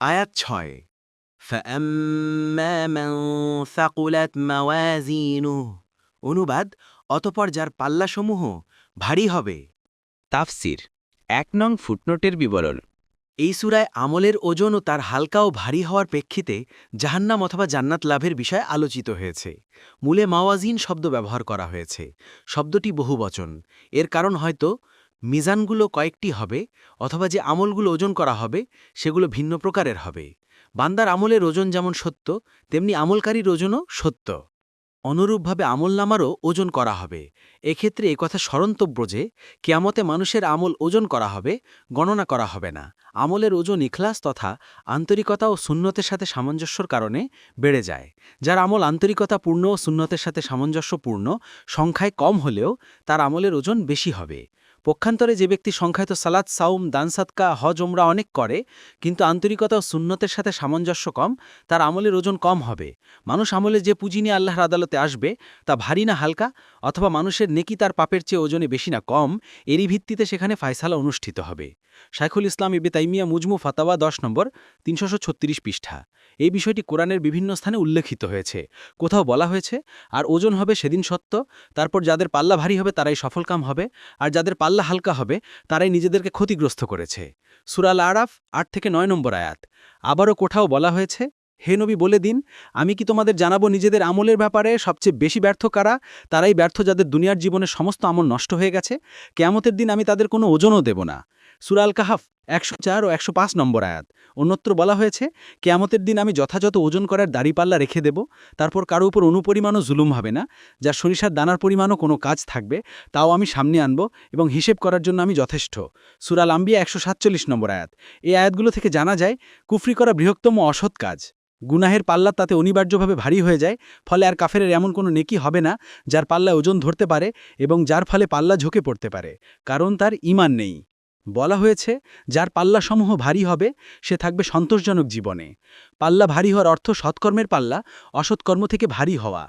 আয়াত ছয়। অনুবাদ অতপর যার পাল্লাসমূহ ভারী হবে। তাফসির এক নং ফুটনোটের বিবরণ। এই সুরায় আমলের ওজন ও তার হালকা ও ভারী হওয়ার প্রেক্ষিতে জাহান্নাম অথবা জান্নাত লাভের বিষয় আলোচিত হয়েছে। মূলে মাওয়াজিন শব্দ ব্যবহার করা হয়েছে। শব্দটি বহুবচন। এর কারণ হয়তো মিজানগুলো কয়েকটি হবে অথবা যে আমলগুলো ওজন করা হবে, সেগুলো ভিন্ন প্রকারের হবে। বান্দার আমলের ওজন যেমন সত্য, তেমনি আমলকারীর ওজনও সত্য। অনুরূপভাবে আমল নামারও ওজন করা হবে। এক্ষেত্রে একথা স্মরণতব্য যে, কেয়ামতে মানুষের আমল ওজন করা হবে, গণনা করা হবে না। আমলের ওজন ইখলাস তথা আন্তরিকতা ও সুন্নতের সাথে সামঞ্জস্যর কারণে বেড়ে যায়। যার আমল আন্তরিকতা পূর্ণ ও সুন্নতের সাথে সামঞ্জস্যপূর্ণ, সংখ্যায় কম হলেও তার আমলের ওজন বেশি হবে। পক্ষান্তরে যে ব্যক্তি সংখ্যায় তো সালাদ সাউম দানসাতকা হজ ওমরা অনেক করে, কিন্তু আন্তরিকতা ও সুন্নতের সাথে সামঞ্জস্য কম, তার আমলের ওজন কম হবে। মানুষ আমলে যে পুঁজি নিয়ে আল্লাহর আদালতে আসবে, তা ভারী না হালকা, অথবা মানুষের নেকি তার পাপের চেয়ে ওজনে বেশি না কম, এরই ভিত্তিতে সেখানে ফায়সালা অনুষ্ঠিত হবে। শাইখুল ইসলাম ইবে তাইমিয়া মুজমু ফাতাওয়া দশ নম্বর, তিনশো ছত্রিশ পৃষ্ঠা। এই বিষয়টি কোরআনের বিভিন্ন স্থানে উল্লেখিত হয়েছে। কোথাও বলা হয়েছে, আর ওজন হবে সেদিন সত্য, তারপর যাদের পাল্লা ভারী হবে তারাই সফলকাম হবে, আর যাদের পাল্লা হালকা হবে তারাই নিজেদেরকে ক্ষতিগ্রস্ত করেছে। সুরাল আরাফ আট থেকে নয় নম্বর আয়াত। আবারও কোথাও বলা হয়েছে হে নবী, বলে দিন, আমি কি তোমাদের জানাব নিজেদের আমলের ব্যাপারে সবচেয়ে বেশি ব্যর্থ কারা? তারাই ব্যর্থ যাদের দুনিয়ার জীবনে সমস্ত আমল নষ্ট হয়ে গেছে। কেয়ামতের দিন আমি তাদের কোনো ওজনও দেব না। সুরাল কাহাফ একশো চার ও একশো পাঁচ নম্বর আয়াত। অন্যত্র বলা হয়েছে, কেয়ামতের দিন আমি যথাযথ ওজন করার দাড়িপাল্লা রেখে দেব। তারপর কারও উপর অনুপরিমাণও জুলুম হবে না। যার সরিষার দানার পরিমাণও কোনো কাজ থাকবে, তাও আমি সামনে আনব এবং হিসেব করার জন্য আমি যথেষ্ট। সুরাল আম্বিয়া একশো সাতচল্লিশ নম্বর আয়াত। এই আয়াতগুলো থেকে জানা যায়, কুফরি করা বৃহত্তম অসৎ কাজ। গুনাহের পাল্লা তাতে অনিবার্যভাবে ভারী হয়ে যায়, ফলে আর কাফেরের এমন কোনো নেকি হবে না যার পাল্লা ওজন ধরতে পারে এবং যার ফলে পাল্লা ঝুঁকে পড়তে পারে, কারণ তার ইমান নেই। বলা হয়েছে, যার পাল্লা সমূহ ভারী হবে, সে থাকবে সন্তোষজনক জীবনে। পাল্লা ভারী হওয়ার অর্থ সৎকর্মের পাল্লা, অসৎকর্ম থেকে ভারী হওয়া।